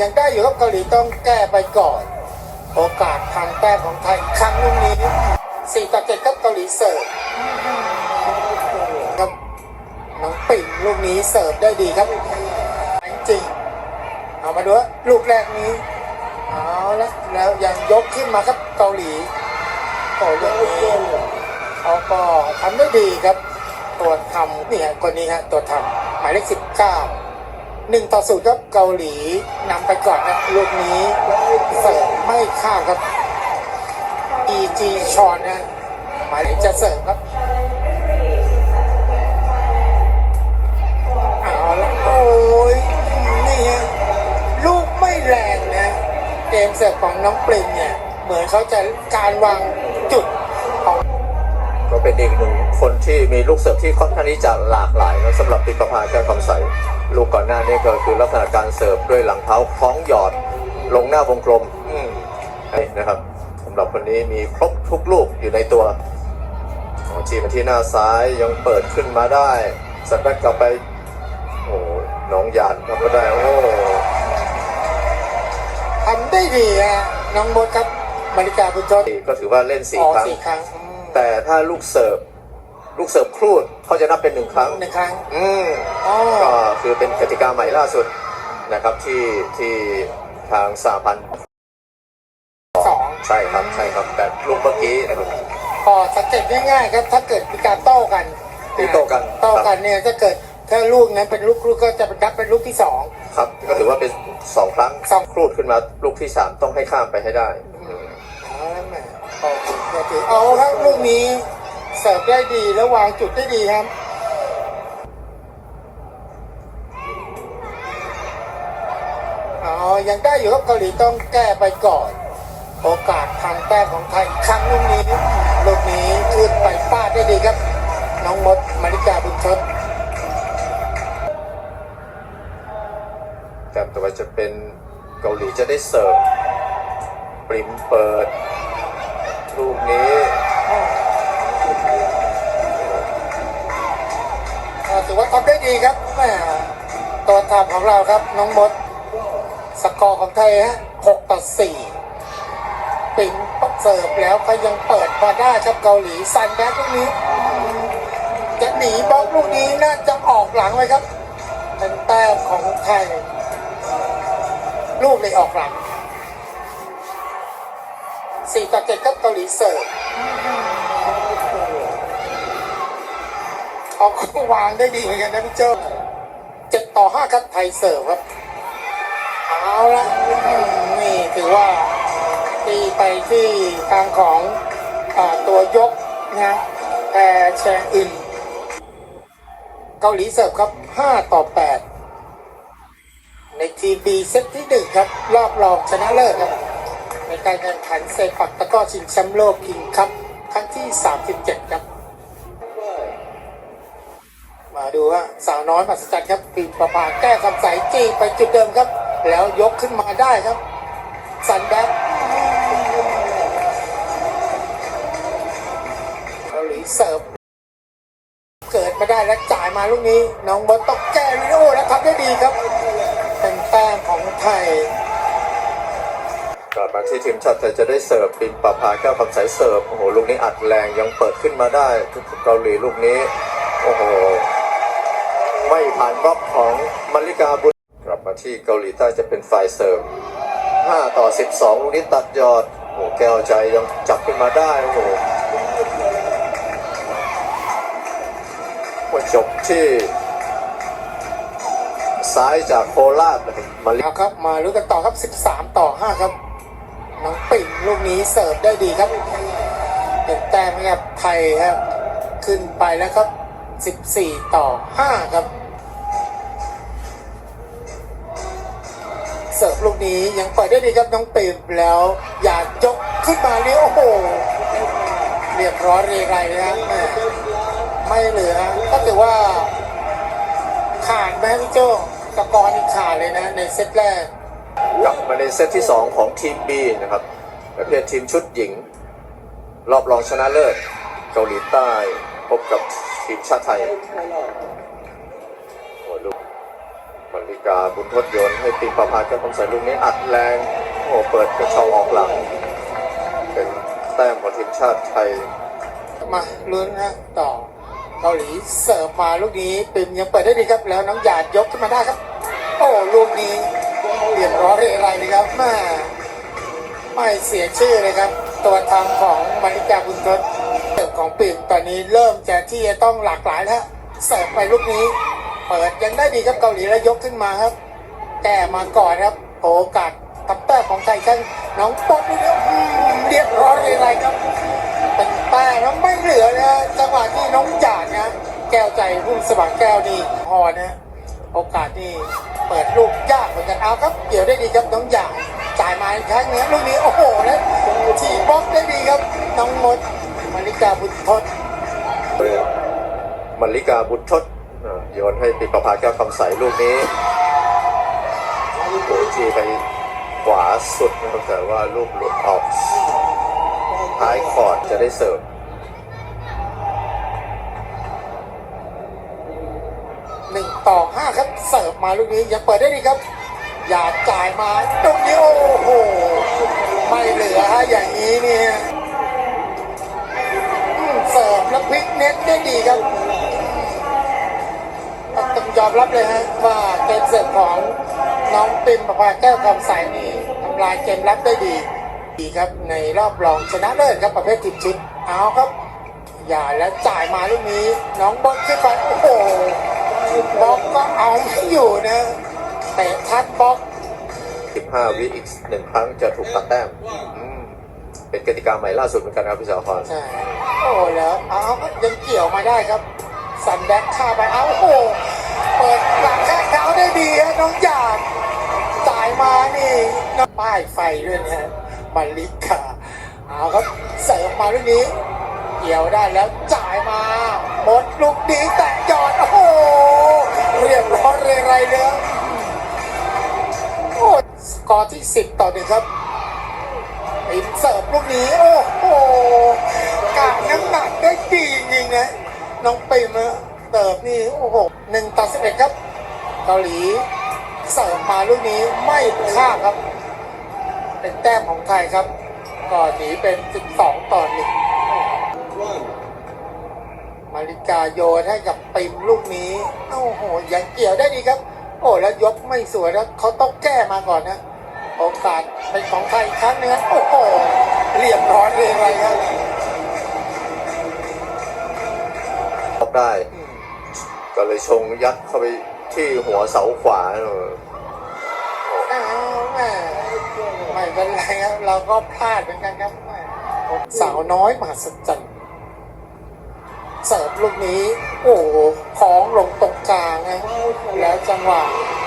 ยังได้อยู่ครับเกาหลีต้องแก้ไปก่อน โอกาสทางแต้มของไทยครั้งลูกนี้สี่ต่อเจ็ดครับเกาหลีเสิร์ฟครับน้องปิ่นลูกนี้เสิร์ฟได้ดีครับจริงๆเอามาดูว่าลูกแรกนี้เอาละแล้วยังยกขึ้นมาครับเกาหลีโอ้ลูกนี้เขาก็ทำได้ดีครับ ตัวทำนี่ฮะคนนี้ฮะตัวทำหมายเลขสิบเก้า หนึ่งต่อศูนย์ครับเกาหลีนำไปก่อนนะลูกนี้เสิร์ฟไม่ข้ามครับ EG ชอนนะหมายเลขจะเสิร์ฟครับเอาละโอ้ยนี่ฮะลูกไม่แรงนะเกมเสิร์ฟของน้องปริมเนี่ย เหมือนเขาจะการวางจุดของก็เป็นอีกหนึ่งคนที่มีลูกเสิร์ฟที่ค่อนข้างที่จะหลากหลายนะสำหรับปิประภาแก้วคำใส ลูกก่อนหน้านี้ก็คือลักษณะการเสิร์ฟด้วยหลังเท้าคล้องหยอด ลงหน้าวงกลมอืมนี่นะครับสำหรับคนนี้มีครบทุกลูกอยู่ในตัวอ๋อชี้มาที่หน้าซ้ายยังเปิดขึ้นมาได้สัตว์แบ็กกลับไป โอ้น้องหยาดทำก็ได้โอ้ทำได้ดีฮะน้องมดครับมาริกาบุญทศก็ถือว่าเล่นสี่ออกครั้งสี่ครั้งอืมแต่ถ้าลูกเสิร์ฟ ลูกเสิร์ฟครูดเขาจะนับเป็นหนึ่งครั้ง หนึ่งครั้งอืมอ๋อก็คือเป็นกติกาใหม่ล่าสุดนะครับที่ที่ทางสาพันธ์สองใช่ครับใช่ครับแต่ลูกเมื่อกี้นะครับพอสังเกตง่ายๆครับถ้าเกิดมีการโต้กันตีโต้กันโต้กันเนี่ยถ้าเกิดถ้าลูกนั้นเป็นลูกครูก็จะเป็นนับเป็นลูกที่สอง ครับ ก็ถือว่าเป็นสองครั้งสอง ครูดขึ้นมาลูกที่สามต้องให้ข้ามไปให้ได้อืมเอาแล้วแหมโอ้โหเนี่ยถือเอาครับลูกนี้ เสิร์ฟได้ดีแล้ววางจุดได้ดีครับอ๋อยังได้อยู่ครับเกาหลีต้องแก้ไปก่อน โอกาสทางแต้มของไทยครั้งลูกนี้ลูกนี้ขึ้นไปฟาดได้ดีครับ น้องมดมาริกาบุญทศครับแต่ว่าจะเป็นเกาหลีจะได้เสิร์ฟปริมเปิด ลูกนี้ ถือว่าทำได้ดีครับแม่ตัวทำของเราครับน้องมด สกอร์ของไทยฮะ6ต่อ4ปิงปักเสิร์ฟแล้วก็ยังเปิดมาได้ครับเกาหลีซันแบ็กลูกนี้ จะหนีบล็อกลูกนี้น่าจะออกหลังเลยครับเป็นแต้มของไทย ลูกเลยออกหลัง4ต่อ7ครับเกาหลีเสิร์ฟ ออกวางได้ดีเหมือนกันนะพี่เจ้าเจ็ดต่อห้าครับไทยเสิร์ฟครับ เอาละนี่ถือว่าตีไปที่ทางของอตัวยกนะแอร์แชร์อึนเกาหลีเสิร์ฟครับ 5 ต่อ 8 ในทีม B เซตที่ 1 ครับ รอบรองชนะเลิศครับ ในการแข่งขันเซปักตะก้อชิงแชมป์โลกคิงคัพครั้งที่ 37 ครับ มาดูว่าสาวน้อยมหัศจรรย์ครับปีนประพาแก้คำใสจี้ไปจุดเดิมครับ แล้วยกขึ้นมาได้ครับ สันแบ็คเกาหลีเสิร์ฟเกิดมาได้แล้วจ่ายมาลูกนี้ น้องบอลต้องแก้วิโอแล้วทำได้ดีครับ เป็นแต้มของไทยกลับมาที่ทีมชาติไทยจะได้เสิร์ฟปินปะพาแก้วคำใสเสิร์ฟโอ้โหลูกนี้อัดแรงยังเปิดขึ้นมาได้เกาหลีลูกนี้ โอ้โห ไม่ผ่านบล็อกของมาริกาบุญกลับมาที่เกาหลีใต้จะเป็นฝ่ายเสิร์ฟ5ต่อ 12 ลูกนี้ตัดยอดโอ้แก้วใจยังจับขึ้นมาได้โอ้โหว่าจบที่ซ้ายจากโคราชมาริครับ มาลุ้นกันต่อครับ 13 ต่อ 5 ครับ น้องปิ่นลูกนี้เสิร์ฟได้ดีครับเป็นแต้มให้กับไทยครับ ขึ้นไปแล้วครับ 14 ต่อ 5 ครับ เสิร์ฟลูกนี้ยังปล่อยได้ดีครับน้องปิ่นแล้ว อยากยกขึ้นมานี่โอ้โห เรียบร้อยเรียไรนะไม่เหลือ ก็ถือว่า ขาดไหมพี่โจ้ตะกอนนี่ขาดเลยนะ ในเซตแรกกลับมาในเซตที่ 2 ของทีม B นะครับประเภททีมชุดหญิง รอบรองชนะเลิศเกาหลีใต้พบกับ ทีมชาติไทยโอ้ลูกมาริกาบุญทดโยนให้ปิงประพาแก้วคำใส่ลูกนี้อัดแรงโอ้เปิดกระเชาออกหลัง เป็นแต้มของทีมชาติไทย มาลุ้นนะต่อเกาหลีเสิร์ฟมาลูกนี้ปิมยังเปิดได้ดีครับ แล้วน้องหยาดยกขึ้นมาได้ครับ โอ้ลูกนี้เรียบร้อยอะไรเลยครับแม่ไม่เสียชื่อเลยครับ ตัวทางของมาริกาบุญทศ ของปิมตอนนี้เริ่มจะที่จะต้องหลากหลายแล้วเสิร์ฟไปลูกนี้ เปิดยังได้ดีครับเกาหลีแล้วยกขึ้นมาครับแก้มาก่อนครับ โอกาสตับแต้ของไทยกันน้องป๊อปนี่เนี่ยเรียบร้อยอะไรครับ เป็นแต้แล้วไม่เหลือนะจังหวะที่น้องหยาดนะแก้วใจพุ่มสว่างแก้วนี่พอนะโอกาสนี่เปิดลูกยากเหมือนกันเอาครับเกี่ยวได้ดีครับน้องหยาดจ่ายมาอีกครั้งเนี้ยลูกนี้โอ้โหแล้วทีบล็อกได้ดีครับน้องมด กาบุญทศมลิกาบุญทศเอ่อโยนให้ปิงประพาแก้วคำใสลูกนี้โอ้จีไปขวาสุดนะครับแต่ว่าลูกหลุดออกท้ายคอร์ดจะได้เสิร์ฟหนึ่งต่อห้าครับเสิร์ฟมาลูกนี้ยังเปิดได้ดีครับ อย่าจ่ายมาตรงนี้โอ้โห ไม่เหลือฮะอย่างนี้เนี่ยอืมเสิร์ฟ แล้วพลิกเน็ตได้ดีครับต้องยอมรับเลยฮะว่าเกมเสิร์ฟของน้องปิมประภาแก้วคำใสนี่ทำลายเกมรับได้ดีดีครับในรอบรองชนะเลิศครับประเภททีมชุดเอาครับ อย่าแล้วจ่ายมาลูกนี้ น้องบอลขึ้นไปโอ้โหบล็อกก็เอาไม่อยู่นะเตะทัดบล็อก 15 วิอีกหนึ่งครั้งจะถูกตัดแต้มอืมเป็นกติกาใหม่ล่าสุดเหมือนกันครับพี่สาวพรใช่ โอ้แล้วเอายังเกี่ยวมาได้ครับ สันแบ็คข้าไปเอาโอ้โหเปิดหลังแข้งเท้าได้ดีฮะน้องหยาดจ่ายมานี่น้ำป้ายไฟด้วยนะมาลิกาเอาครับเสิร์ฟมาลูกนี้ เกี่ยวได้แล้วจ่ายมาหมดลูกนี้แตะยอดโอ้โหเรียบร้อยเลยไรเลยโอ้สกอร์ที่10ต่อหนึ่งครับอินเสิร์ฟลูกนี้ โอ้โห กาน้ำหนักได้ดีจริงๆนะน้องปิมนะเสิร์ฟนี่โอ้โหหนึ่งต่อสิบเอ็ดครับ เกาหลีเสิร์ฟมาลูกนี้ไม่ค่าดครับ เป็นแต้มของไทยครับก่อนหนีเป็น12ต่อหนึ่งมาริกาโยนให้กับปิมลูกนี้โอ้โหยังเกี่ยวได้ดีครับ โอ้แล้วยกไม่สวยนะเขาต้องแก้มาก่อนนะโอกาสเป็นของไทยครั้งนึงโอ้โหเรียบร้อยเลยไรครับ ได้อืมก็เลยชงยัดเข้าไปที่หัวเสาขวาเอออ้าวแม่ไม่เป็นไรครับเราก็พลาดเหมือนกันครับแม่สาวน้อยมหัศจรรย์เสิร์ฟลูกนี้ โอ้โหของลงตรงกลางนะแล้วจังหวะ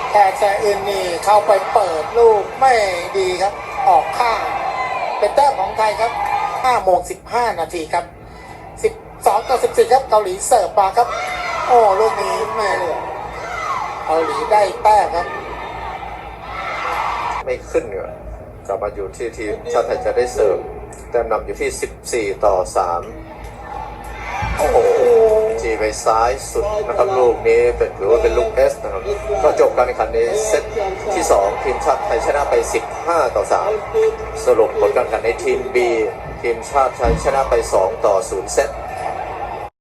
แพรแชร์อื่นนี่เข้าไปเปิดลูกไม่ดีครับ ออกข้างเป็นแต้มของไทยครับ5โมง15 นาทีครับ 12 ต่อ 14 ครับ เกาหลีเสิร์ฟมาครับ โอ้ลูกนี้แม่เกาหลีได้แต้มครับ ไม่ขึ้นเนี่ยกลับมาอยู่ที่ทีมชาติไทยจะได้เสิร์ฟแต้มนำอยู่ที่ 14 ต่อ 3 โอ้โหจีไปซ้ายสุดนะครับลูกนี้เป็นหรือว่าเป็นลูกเอสนะครับ ก็จบการแข่งขันในเซตที่ 2 ทีมชาติไทยชนะไป 15 ต่อ 3 สรุปผลการแข่งขันในทีม B ทีมชาติไทยชนะไป 2 ต่อ 0 เซต